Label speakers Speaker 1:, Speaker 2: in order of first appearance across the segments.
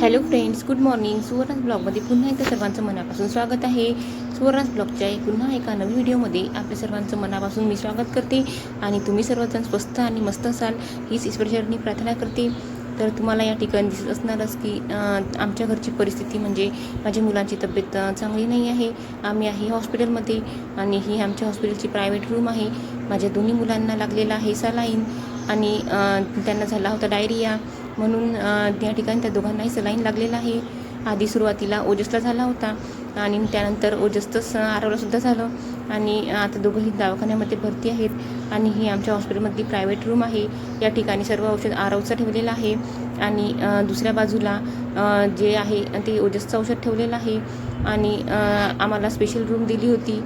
Speaker 1: Hello friends good morning. सुवर्णास ब्लॉगमध्ये पुन्हा एकदा सर्वांचं मनापासून स्वागत आहे. सुवर्णास ब्लॉगच्या पुन्हा एका नवीन व्हिडिओमध्ये आपल्या सर्वांचं मनापासून मी स्वागत करते. आणि तुम्ही सर्वजण स्वस्त आणि मस्त असाल हीच ईश्वरचरणी प्रार्थना करते. तर तुम्हाला या ठिकाणी दिसत असणारच की आमच्या घरची परिस्थिती म्हणजे माझ्या मुलांची तब्येत चांगली नाही आहे. आम्ही आहे हॉस्पिटलमध्ये आणि ही आमच्या हॉस्पिटलची प्रायव्हेट रूम आहे. माझ्या दोन्ही मुलांना लागलेला आहे सलाईन आणि त्यांना झाला होता डायरिया. म्हणून त्या ठिकाणी त्या दोघांनाही सलाईन लागलेला आहे. आधी सुरुवातीला ओजसला झाला होता आणि त्यानंतर ओजसचंच आरवलासुद्धा झालं आणि आता दोघंही दवाखान्यामध्ये भरती आहेत आणि ही आमच्या हॉस्पिटलमधली प्रायव्हेट रूम आहे. या ठिकाणी सर्व औषध आरवचं ठेवलेलं आहे आणि दुसऱ्या बाजूला जे आहे ते ओजसचं औषध ठेवलेलं आहे आणि आम्हाला स्पेशल रूम दिली होती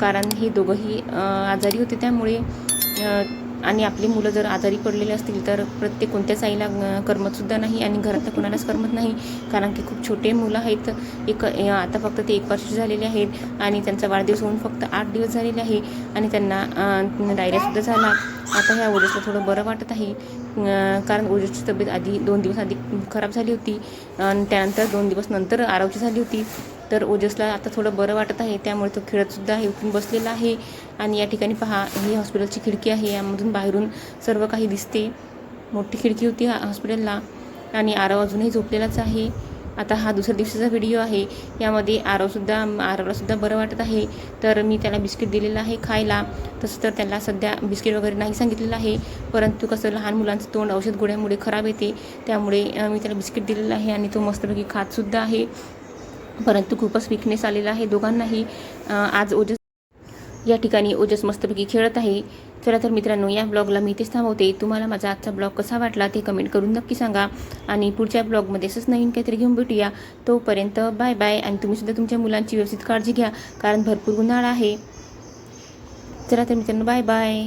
Speaker 1: कारण हे दोघंही आजारी होते त्यामुळे आणि आपली मुलं जर आजारी पडलेले असतील तर प्रत्येक कोणत्याच आईला करमतसुद्धा नाही आणि घरातल्या कोणालाच करमत नाही. कारण की खूप छोटे मुलं आहेत. एक आता फक्त ते एक वर्ष झालेले आहेत आणि त्यांचा वाढदिवस होऊन फक्त आठ दिवस झालेले आहे आणि त्यांना डायरियासुद्धा झाला. आता ह्या ओजसला थोडं बरं वाटत आहे. कारण ओजसची तब्येत आधी दोन दिवस आधी खराब झाली होती. आणि त्यानंतर दोन दिवस नंतर आरोग्य झाली होती. तर ओजसला आता थोडं बरं वाटत आहे त्यामुळे तो खेळतसुद्धा आहे उठून बसलेला आहे आणि या ठिकाणी पहा ही हॉस्पिटलची खिडकी आहे यामधून बाहेरून सर्व काही दिसते. मोठी खिडकी होती हॉस्पिटलला आणि आरव अजूनही झोपलेलाच आहे. आता हा दुसऱ्या दिवसाचा व्हिडिओ आहे यामध्ये आरवसुद्धा आरवलासुद्धा बरं वाटत आहे. तर मी त्याला बिस्किट दिलेलं आहे खायला. तसं तर त्याला सध्या बिस्किट वगैरे नाही सांगितलेलं आहे परंतु कसं लहान मुलांचं तोंड औषध गोळ्यामुळे खराब येते त्यामुळे मी त्याला बिस्किट दिलेलं आहे आणि तो मस्तपैकी खातसुद्धा आहे. परंतु खूपच विकनेस आलेला आहे. दोघांनाही आज ओजस या ठिकाणी ओजस मस्तपैकी खेळत आहे. चला तर मित्रांनो या ब्लॉगला मी इथेच थांबवते. तुम्हाला माझा आजचा ब्लॉग कसा वाटला ते कमेंट करून नक्की सांगा. आणि पुढच्या ब्लॉगमध्ये असंच नवीन काहीतरी घेऊन भेटूया. तोपर्यंत बाय बाय आणि तुम्हीसुद्धा तुमच्या मुलांची व्यवस्थित काळजी घ्या कारण भरपूर उन्हाळा आहे. चला तर मित्रांनो बाय बाय